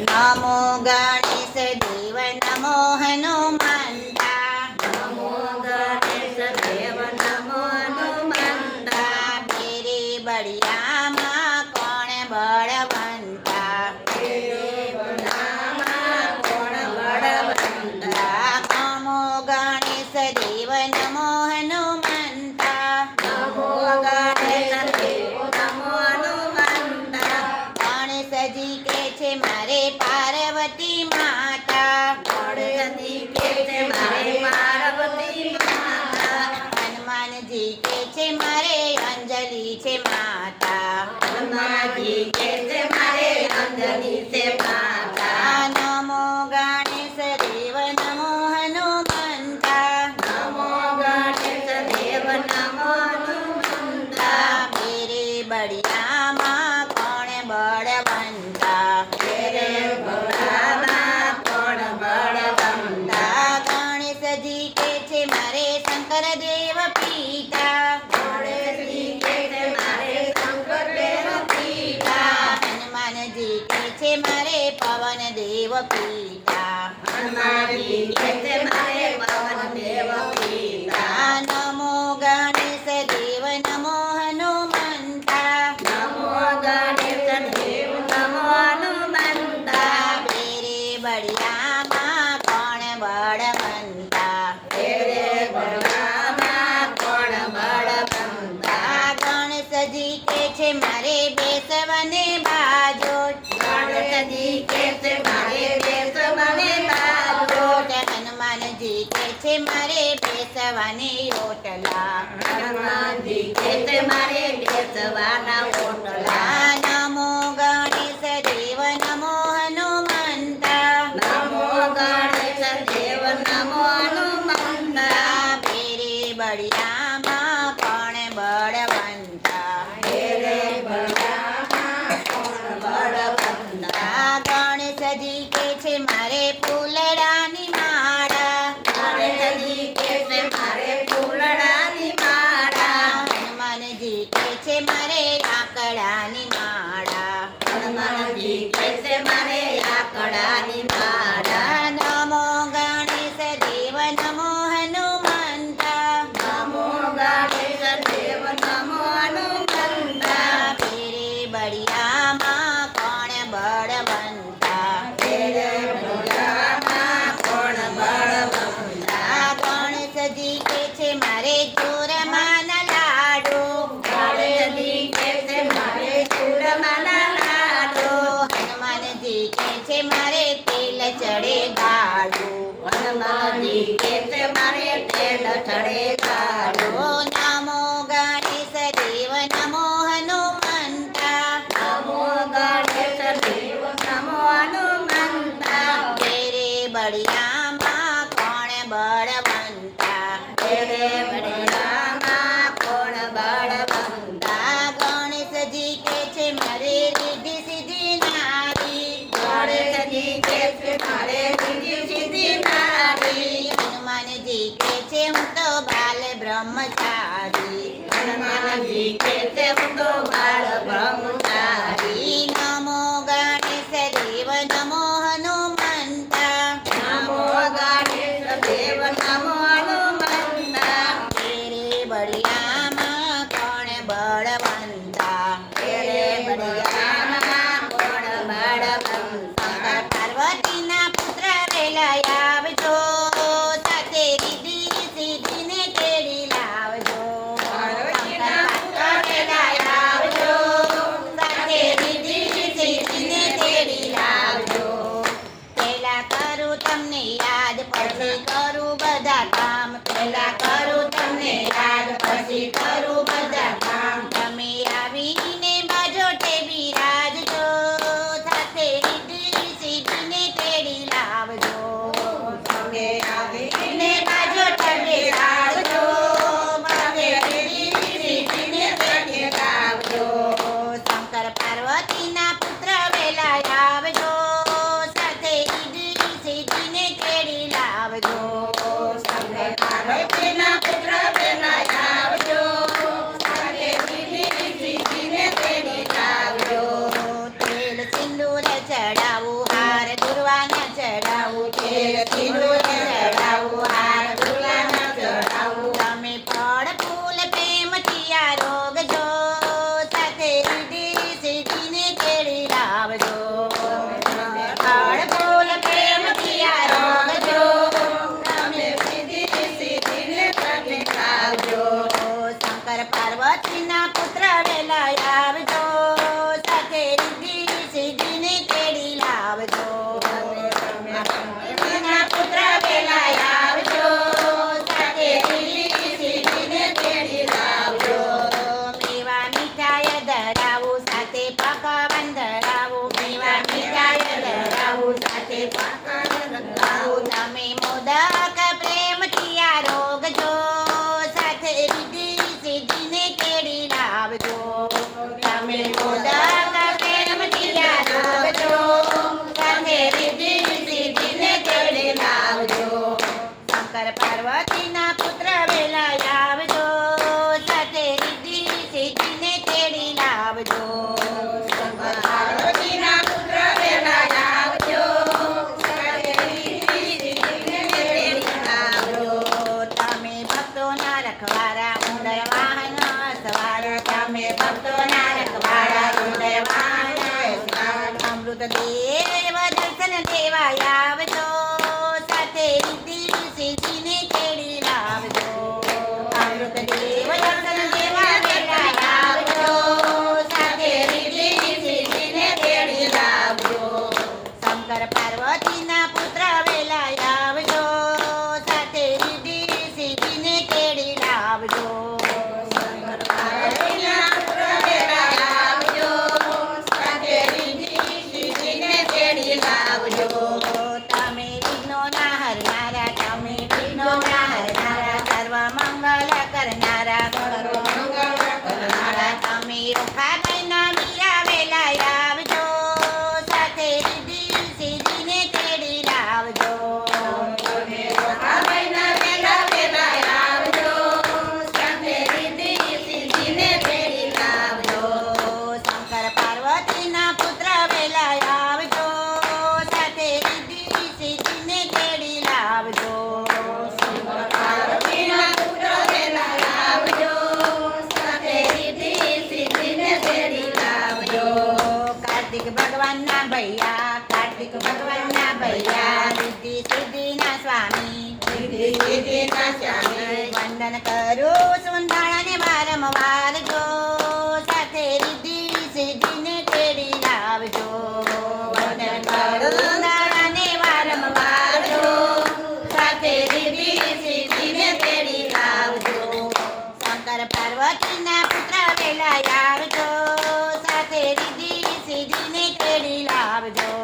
નમો ગણેશ દેવ નમો હનુમાન ને ઓટલા. હનુમાનજી ખેત મારે બેસવાના ઓટલા નમો ગણેશ દેવ નમો હનુમંતા. નમો બળિયામાં પણ બળવંત. ಕಡೆ Yeah. કાળીના પુત્ર વેલા આવજો સાથે રિદ્ધિ સિદ્ધિને તેડી લાવજો. તમે ભક્તોના રખવારા ઊંડર વાહન સવાર તમે ભક્તોના રખવારા ઊંડર વાહન અમૃત દેવ る限り કાર્તિક ભગવાનના ભૈયા કાર્તિક ભગવાનના ભૈયા રિદ્ધિ સિદ્ધિના સ્વામી રિદ્ધિ સિદ્ધિના સ્વામી વંદન કરું માસીજીને તેડી લાવજો.